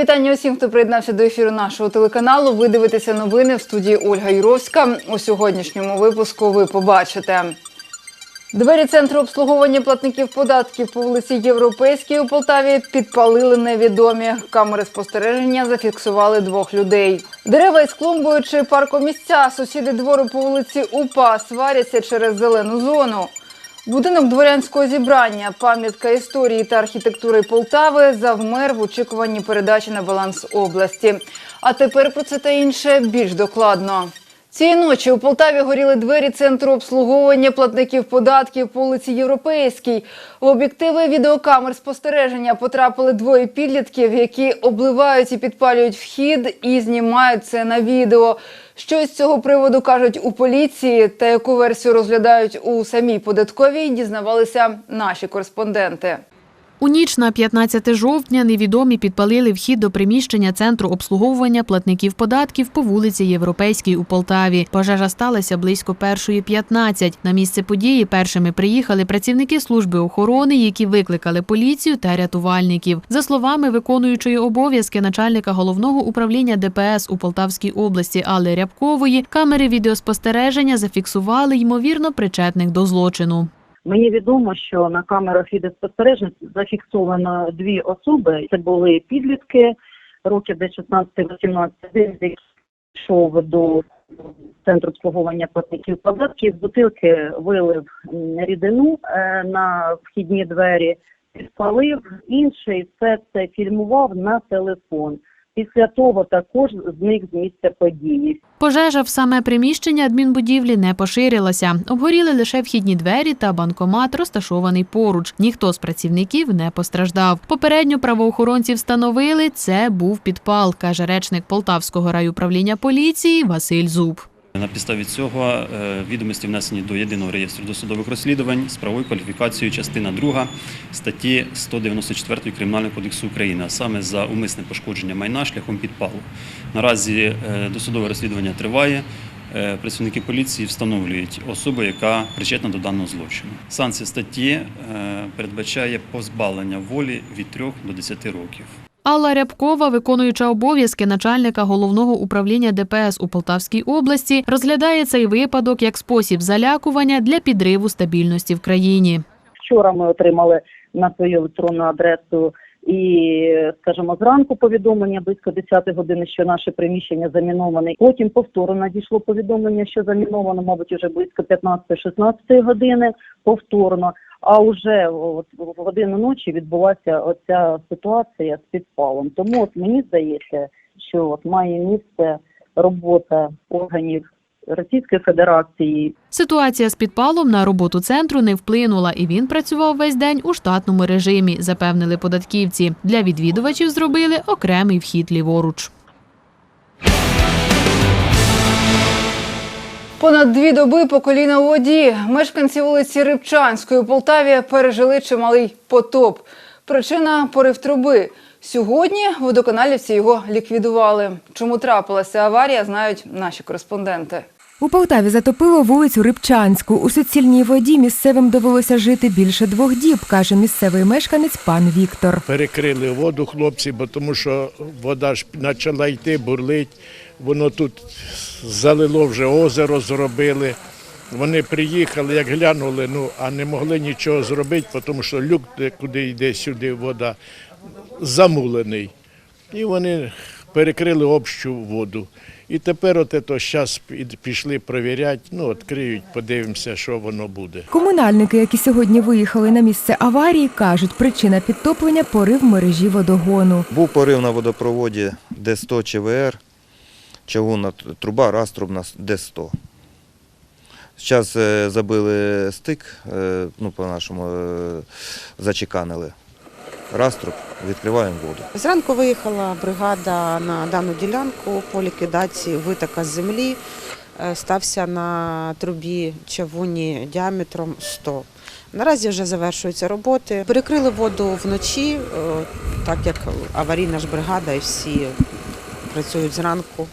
вітання усім, хто приєднався до ефіру нашого телеканалу. Ви дивитеся новини в студії Ольга Юровська. У сьогоднішньому випуску ви побачите. Двері центру обслуговування платників податків по вулиці Європейській у Полтаві підпалили невідомі. Камери спостереження зафіксували двох людей. Дерева із клумбою чи паркомісця. Сусіди двору по вулиці УПА сваряться через зелену зону. Будинок дворянського зібрання, пам'ятка історії та архітектури Полтави завмер в очікуванні передачі на баланс області. А тепер про це та інше більш докладно. Цієї ночі у Полтаві горіли двері центру обслуговування платників податків по вулиці Європейській. В об'єктиви відеокамер спостереження потрапили двоє підлітків, які обливають і підпалюють вхід і знімають це на відео. Що з цього приводу кажуть у поліції та яку версію розглядають у самій податковій, дізнавалися наші кореспонденти. У ніч на 15 жовтня невідомі підпалили вхід до приміщення центру обслуговування платників податків по вулиці Європейській у Полтаві. Пожежа сталася близько першої 15. На місце події першими приїхали працівники служби охорони, які викликали поліцію та рятувальників. За словами виконуючої обов'язки начальника головного управління ДПС у Полтавській області Алли Рябкової, камери відеоспостереження зафіксували ймовірно причетних до злочину. Мені відомо, що на камерах відеоспостережень зафіксовано дві особи. Це були підлітки років десь 16-18, один йшов до центру обслуговування платників податків. З бутилки вилив рідину е, на вхідні двері, підпалив. Інший все це фільмував на телефон. Після того також зник з місця події. Пожежа в саме приміщення адмінбудівлі не поширилася. Обгоріли лише вхідні двері та банкомат, розташований поруч. Ніхто з працівників не постраждав. Попередньо правоохоронці встановили, це був підпал, каже речник Полтавського райуправління поліції Василь Зуб. На підставі цього е, відомості внесені до єдиного реєстру досудових розслідувань з правовою кваліфікацією частина 2 статті 194 Кримінального кодексу України, а саме за умисне пошкодження майна шляхом підпалу. Наразі е, досудове розслідування триває. Е, Працівники поліції встановлюють особу, яка причетна до даного злочину. Санкція статті передбачає позбавлення волі від 3 до 10 років. Алла Рябкова, виконуюча обов'язки начальника головного управління ДПС у Полтавській області, розглядає цей випадок як спосіб залякування для підриву стабільності в країні. Вчора ми отримали на свою електронну адресу і, скажімо, зранку повідомлення близько 10 години, що наше приміщення заміноване. Потім повторно надійшло повідомлення, що заміновано, мабуть, вже близько 15-16 години. Повторно. А вже в годину ночі відбулася оця ситуація з підпалом. Тому от мені здається, що от має місце робота органів Російської Федерації Ситуація з підпалом на роботу центру не вплинула, і він працював весь день у штатному режимі, запевнили податківці. Для відвідувачів зробили окремий вхід ліворуч. Понад дві доби по коліна у воді мешканці вулиці Рибчанської у Полтаві пережили чималий потоп. Причина порив труби. Сьогодні водоканалівці його ліквідували. Чому трапилася аварія, знають наші кореспонденти. У Полтаві затопило вулицю Рибчанську. У суцільній воді місцевим довелося жити більше двох діб, каже місцевий мешканець пан Віктор. перекрили воду хлопці, бо тому що вода ж почала йти, бурлить. Воно тут залило вже озеро, зробили. Вони приїхали, як глянули, ну а не могли нічого зробити, тому що люк, куди йде сюди вода, замулений. І вони перекрили общу воду. І тепер от це зараз пішли перевіряти, ну, відкриють, подивимося, що воно буде. Комунальники, які сьогодні виїхали на місце аварії, кажуть, причина підтоплення порив мережі водогону. Був порив на водопроводі Д100 ЧВР, чавунна труба, раструбна Д100. Зараз е, забили стик, е, ну, по-нашому е, зачеканили раструб, відкриваємо воду. Зранку виїхала бригада на дану ділянку по ліквідації витока землі. Стався на трубі чавуні діаметром 100. Наразі вже завершуються роботи. Перекрили воду вночі, так як аварійна ж бригада і всі працюють зранку.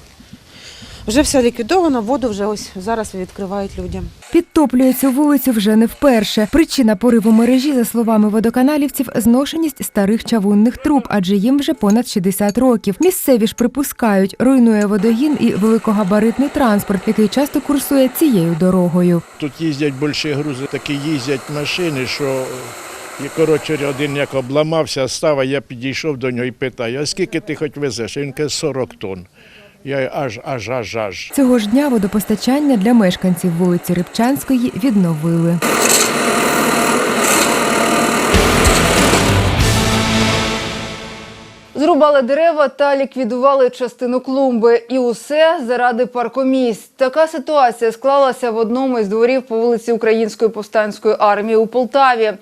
Вже все ліквідовано, воду вже ось зараз відкривають людям. Підтоплює цю вулицю вже не вперше. Причина пориву мережі, за словами водоканалівців, зношеність старих чавунних труб, адже їм вже понад 60 років. Місцеві ж припускають, руйнує водогін і великогабаритний транспорт, який часто курсує цією дорогою. Тут їздять більші грузи, такі їздять машини, що і, коротше, один як обламався, став, а я підійшов до нього і питаю, а скільки ти хоч везеш? Він каже, 40 тонн. Я аж, аж, аж, аж. Цього ж дня водопостачання для мешканців вулиці Рибчанської відновили. Зрубали дерева та ліквідували частину клумби. І усе заради паркомісць. Така ситуація склалася в одному із дворів по вулиці Української повстанської армії у Полтаві.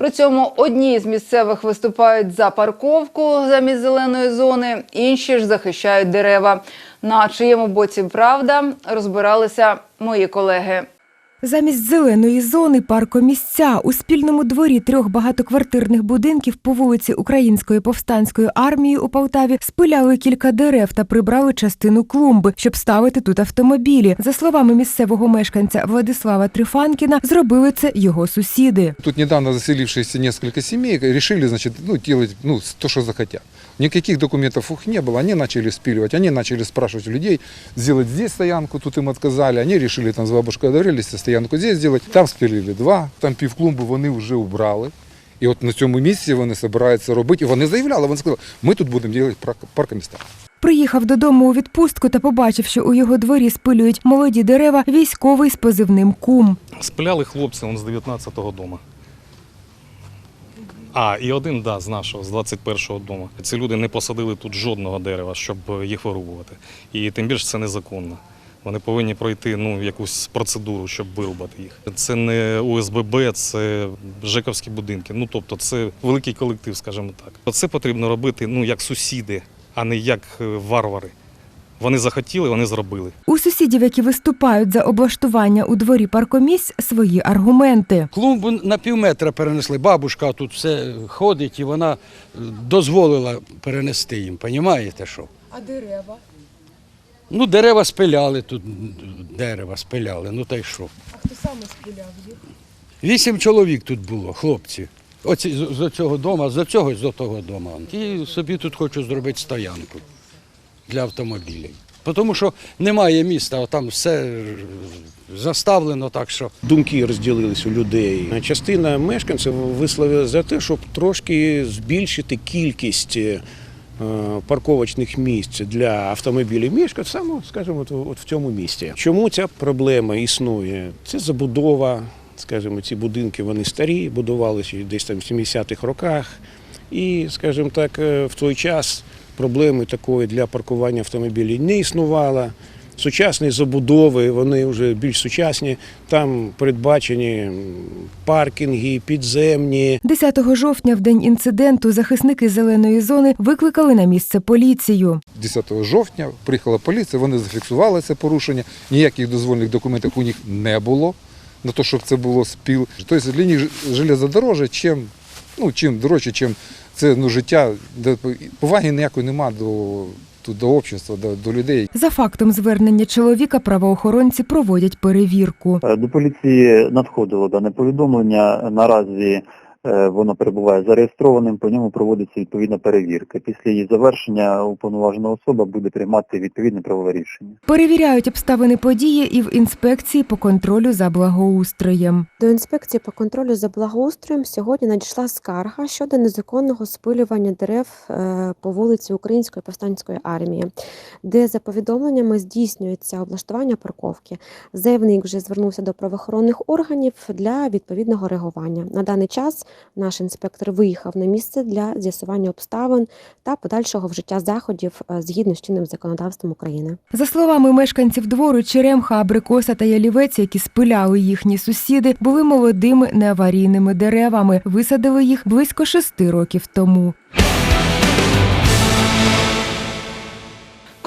При цьому одні з місцевих виступають за парковку замість зеленої зони, інші ж захищають дерева. На чиєму боці правда розбиралися мої колеги. Замість зеленої зони паркомісця у спільному дворі трьох багатоквартирних будинків по вулиці Української повстанської армії у Полтаві спиляли кілька дерев та прибрали частину клумби, щоб ставити тут автомобілі. За словами місцевого мешканця Владислава Трифанкіна, зробили це його сусіди. Тут недавно заселившиеся несколько семей решили, значит, ну, делать ну, то, что захотят. Никаких документов у них не было, они начали спиливать, они начали спрашивать у людей, сделать здесь стоянку, тут им отказали, они решили, там с бабушкой договорились, стоянку здесь сделать, там спилили два, там півклумбу вони вже убрали. І от на цьому місці вони збираються робити. І вони заявляли, вони сказали, ми тут будемо робити паркоміста. Приїхав додому у відпустку та побачив, що у його дворі спилюють молоді дерева, військовий з позивним кум. Спиляли хлопці он з 19-го дому. А, і один, да, з нашого, з 21-го дому. Ці люди не посадили тут жодного дерева, щоб їх вирубувати. І тим більше це незаконно. Вони повинні пройти ну, якусь процедуру, щоб вирубати їх. Це не УСББ, це Жековські будинки. Ну, тобто це великий колектив, скажімо так. Це потрібно робити ну, як сусіди, а не як е, варвари. Вони захотіли, вони зробили. У сусідів, які виступають за облаштування у дворі паркомісць, свої аргументи. Клумбу на пів метра перенесли. Бабушка тут все ходить і вона е, дозволила перенести їм. Понімаєте що? А дерева? Ну, дерева спиляли тут, дерева спиляли, ну та й що. А хто саме спиляв їх? Вісім чоловік тут було, хлопці. Оці з, з цього дому, з цього і з того дому. І собі тут хочу зробити стоянку для автомобілів. Тому що немає міста, а там все заставлено так, що Думки розділились у людей. Частина мешканців висловила за те, щоб трошки збільшити кількість е, парковочних місць для автомобілів мешканців саме, скажімо, от, в цьому місті. Чому ця проблема існує? Це забудова, скажімо, ці будинки вони старі, будувалися десь там в 70-х роках. І, скажімо так, е, в той час проблеми такої для паркування автомобілів не існувало. Сучасні забудови, вони вже більш сучасні. Там передбачені паркінги, підземні. 10 жовтня, в день інциденту, захисники зеленої зони викликали на місце поліцію. 10 жовтня приїхала поліція, вони зафіксували це порушення, ніяких дозвольних документів у них не було на те, щоб це було спіл. Тобто для них железодорожжя, чим, ну, чим дорожче, чим це ну, життя, де поваги ніякої нема до, Тут до общества, до, до людей. За фактом звернення чоловіка правоохоронці проводять перевірку. Е, До поліції надходило дане повідомлення. Наразі воно перебуває зареєстрованим, по ньому проводиться відповідна перевірка. Після її завершення уповноважена особа буде приймати відповідне правове рішення. Перевіряють обставини події і в інспекції по контролю за благоустроєм. До інспекції по контролю за благоустроєм сьогодні надійшла скарга щодо незаконного спилювання дерев е, по вулиці Української повстанської армії, де за повідомленнями здійснюється облаштування парковки. Заявник вже звернувся до правоохоронних органів для відповідного реагування. На даний час наш інспектор виїхав на місце для з'ясування обставин та подальшого вжиття заходів е, згідно з чинним законодавством України. За словами мешканців двору, Черемха, Абрикоса та Ялівець, які спиляли їхні сусіди, були молодими неаварійними деревами. Висадили їх близько шести років тому.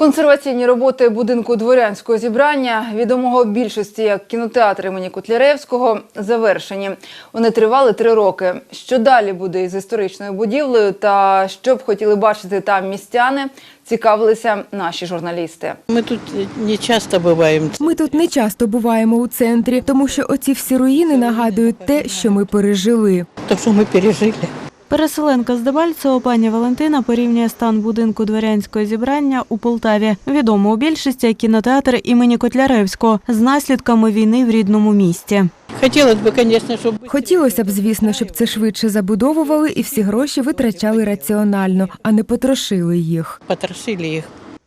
Консерваційні роботи будинку дворянського зібрання, відомого більшості як кінотеатр імені Котляревського, завершені. Вони тривали три роки. Що далі буде із історичною будівлею та що б хотіли бачити там містяни, цікавилися наші журналісти. Мы тут не часто бываем. Ми тут не часто буваємо у центрі, тому що оці всі руїни нагадують те, що ми пережили. То, что мы пережили. Переселенка з Дебальцево пані Валентина порівнює стан будинку дворянського зібрання у Полтаві, відомо у більшості як кінотеатр імені Котляревського, з наслідками війни в рідному місті. Хотелось бы, конечно, чтобы... Хотілося б, звісно, щоб це швидше забудовували і всі гроші витрачали раціонально, а не потрошили їх. Потрошили их.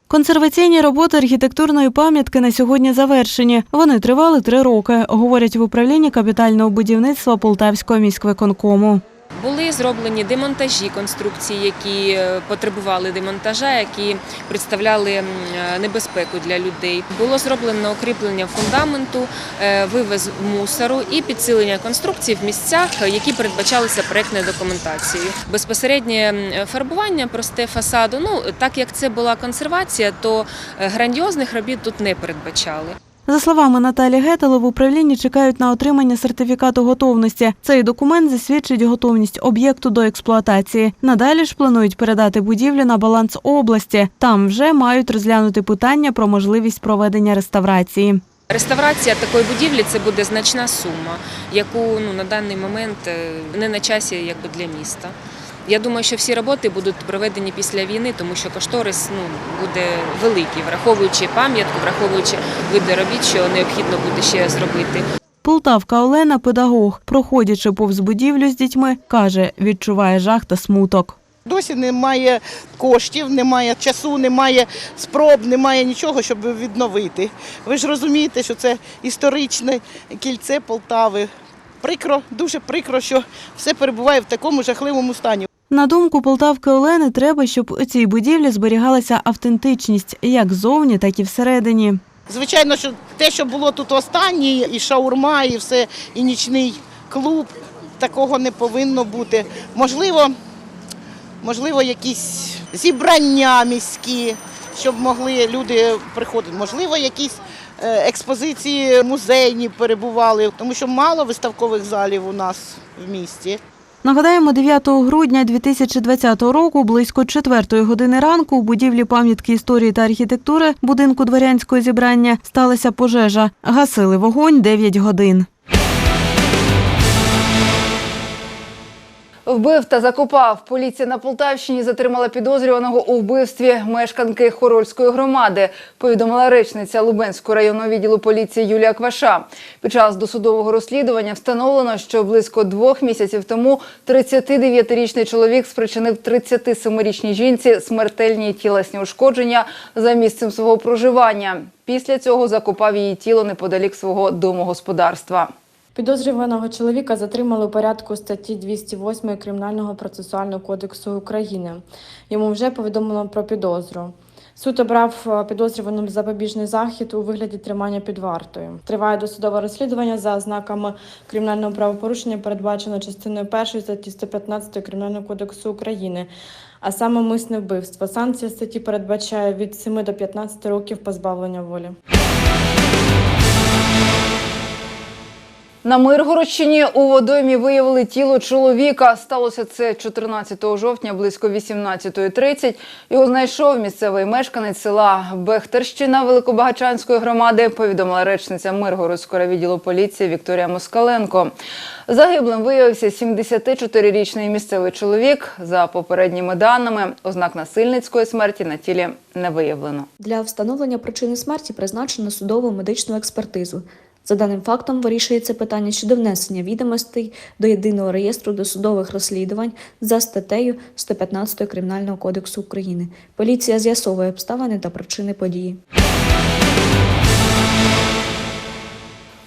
Консерваційні роботи архітектурної пам'ятки на сьогодні завершені. Вони тривали три роки, говорять в управлінні капітального будівництва Полтавського міськвиконкому. Були зроблені демонтажі конструкцій, які е, потребували демонтажа, які представляли е, небезпеку для людей. Було зроблено укріплення фундаменту, е, вивез мусору і підсилення конструкцій в місцях, які передбачалися проектною документацією. Безпосереднє фарбування просте фасаду. Ну так як це була консервація, то грандіозних робіт тут не передбачали. За словами Наталі Гетало, в управлінні чекають на отримання сертифікату готовності. Цей документ засвідчить готовність об'єкту до експлуатації. Надалі ж планують передати будівлю на баланс області. Там вже мають розглянути питання про можливість проведення реставрації. Реставрація такої будівлі це буде значна сума, яку ну на даний момент е, не на часі якби для міста. Я думаю, що всі роботи будуть проведені після війни, тому що кошторис ну буде великий, враховуючи пам'ятку, враховуючи види робіт, що необхідно буде ще зробити. Полтавка Олена, педагог, проходячи повз будівлю з дітьми, каже, відчуває жах та смуток. Досі немає коштів, немає часу, немає спроб, немає нічого, щоб відновити. Ви ж розумієте, що це історичне кільце Полтави. Прикро, дуже прикро, що все перебуває в такому жахливому стані. На думку Полтавки Олени, треба, щоб у цій будівлі зберігалася автентичність як ззовні, так і всередині. Звичайно, що те, що було тут останнє, і шаурма, і все, і нічний клуб, такого не повинно бути. Можливо, можливо, якісь зібрання міські, щоб могли люди приходити. Можливо, якісь е, експозиції музейні перебували, тому що мало виставкових залів у нас в місті. Нагадаємо, 9 грудня 2020 року, близько 4 години ранку, у будівлі пам'ятки історії та архітектури будинку дворянського зібрання сталася пожежа. Гасили вогонь 9 годин. Вбив та закопав. Поліція на Полтавщині затримала підозрюваного у вбивстві мешканки Хорольської громади, повідомила речниця Лубенського районного відділу поліції Юлія Кваша. Під час досудового розслідування встановлено, що близько двох місяців тому 39-річний чоловік спричинив 37-річній жінці смертельні тілесні ушкодження за місцем свого проживання. Після цього закопав її тіло неподалік свого домогосподарства. Підозрюваного чоловіка затримали у порядку статті 208 Кримінального процесуального кодексу України. Йому вже повідомлено про підозру. Суд обрав е, підозрюваним запобіжний захід у вигляді тримання під вартою. Триває досудове розслідування за ознаками кримінального правопорушення, передбачено частиною 1 статті 115 Кримінального кодексу України, а саме мисне вбивство. Санкція статті передбачає від 7 до 15 років позбавлення волі. На Миргородщині у водоймі виявили тіло чоловіка. Сталося це 14 жовтня близько 18.30. Його знайшов місцевий мешканець села Бехтерщина Великобагачанської громади, повідомила речниця Миргородського відділу поліції Вікторія Москаленко. Загиблим виявився 74-річний місцевий чоловік. За попередніми даними, ознак насильницької смерті на тілі не виявлено. Для встановлення причини смерті призначено судову медичну експертизу. За даним фактом вирішується питання щодо внесення відомостей до єдиного реєстру досудових розслідувань за статтею 115 Кримінального кодексу України. Поліція з'ясовує обставини та причини події.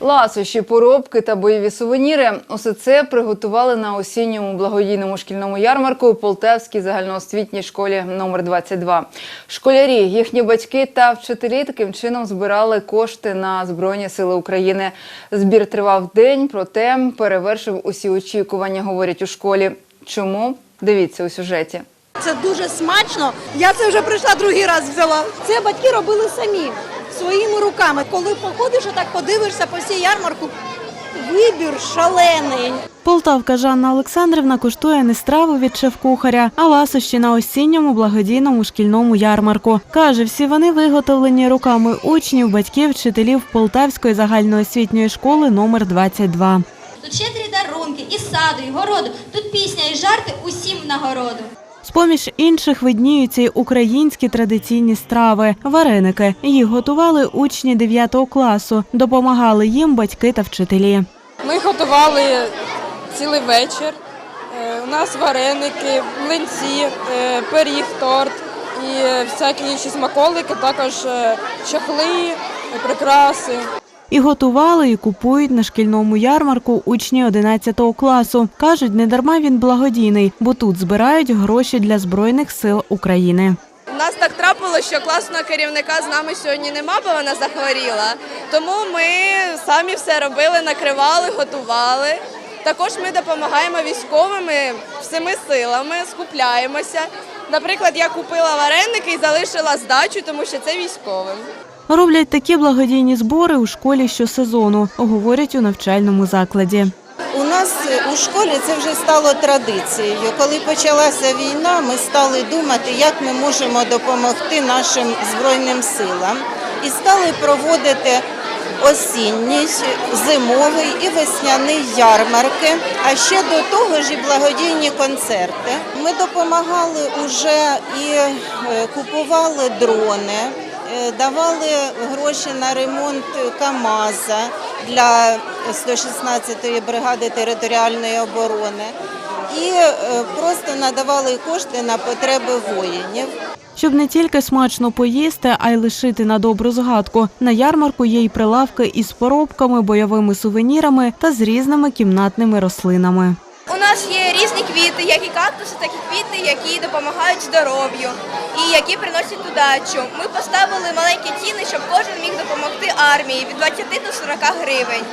Ласощі, поробки та бойові сувеніри – усе це приготували на осінньому благодійному шкільному ярмарку у Полтавській загальноосвітній школі номер 22 Школярі, їхні батьки та вчителі таким чином збирали кошти на Збройні Сили України. Збір тривав день, проте перевершив усі очікування, говорять у школі. Чому? Дивіться у сюжеті. Це дуже смачно. Я це вже прийшла другий раз взяла. Це батьки робили самі своїми руками. Коли походиш, отак подивишся по всій ярмарку. Вибір шалений. Полтавка Жанна Олександрівна коштує не страву від шеф-кухаря, а ласощі на осінньому благодійному шкільному ярмарку. Каже, всі вони виготовлені руками учнів, батьків, вчителів Полтавської загальноосвітньої школи номер 22. Тут щедрі дарунки, і саду, і городу. Тут пісня і жарти усім в нагороду. З-поміж інших видніються й українські традиційні страви – вареники. Їх готували учні 9 класу, допомагали їм батьки та вчителі. Ми готували цілий вечір. Е, У нас вареники, млинці, е, пиріг, торт і всякі інші смаколики, також е, чахли, прикраси. І готували, і купують на шкільному ярмарку учні 11 класу. Кажуть, недарма він благодійний, бо тут збирають гроші для Збройних сил України. У нас так трапилося, що класного керівника з нами сьогодні нема, бо вона захворіла. Тому ми самі все робили, накривали, готували. Також ми допомагаємо військовими всіми силами, скупляємося. Наприклад, я купила вареники і залишила здачу, тому що це військовим. Роблять такі благодійні збори у школі щосезону, говорять у навчальному закладі. У нас у школі це вже стало традицією. Коли почалася війна, ми стали думати, як ми можемо допомогти нашим збройним силам, і стали проводити осінній, зимовий і весняний ярмарки. А ще до того ж і благодійні концерти. Ми допомагали уже і е, купували дрони. Е, Давали гроші на ремонт КАМАЗа для 116-ї бригади територіальної оборони і е, просто надавали кошти на потреби воїнів. Щоб не тільки смачно поїсти, а й лишити на добру згадку. На ярмарку є й прилавки із поробками, бойовими сувенірами та з різними кімнатними рослинами. Нас є різні квіти, як і кактуси, так і квіти, які допомагають здоров'ю і які приносять удачу. Ми поставили маленькі ціни, щоб кожен міг допомогти армії від 20 до 40 гривень.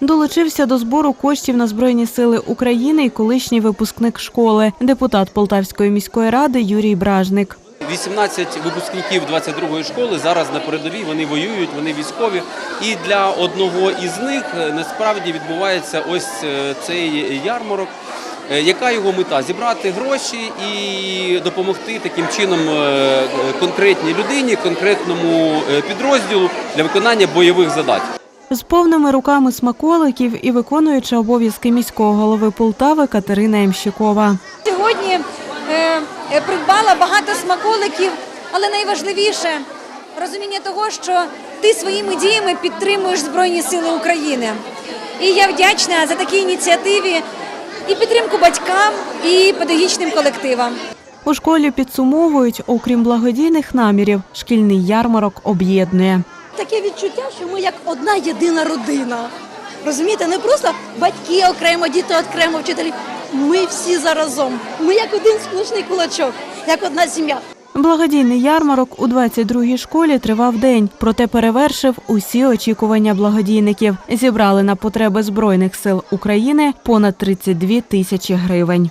Долучився до збору коштів на Збройні сили України і колишній випускник школи, депутат Полтавської міської ради Юрій Бражник. 18 випускників 22-ї школи зараз на передовій, вони воюють, вони військові. І для одного із них е, насправді відбувається ось е, цей ярмарок. Е, Яка його мета? Зібрати гроші і допомогти таким чином конкретній людині, конкретному підрозділу для виконання бойових задач. З повними руками смаколиків і виконуюча обов'язки міського голови Полтави Катерина Ямщикова. Сьогодні придбала багато смаколиків, але найважливіше розуміння того, що ти своїми діями підтримуєш Збройні Сили України. І я вдячна за такі ініціативі і підтримку батькам, і педагогічним колективам. У школі підсумовують, окрім благодійних намірів, шкільний ярмарок об'єднує. Таке відчуття, що ми як одна єдина родина. Розумієте, не просто батьки окремо, діти окремо, вчителі. Ми всі заразом. Ми як один сплошний кулачок, як одна сім'я. Благодійний ярмарок у 22-й школі тривав день, проте перевершив усі очікування благодійників. Зібрали на потреби Збройних сил України понад 32 тисячі гривень.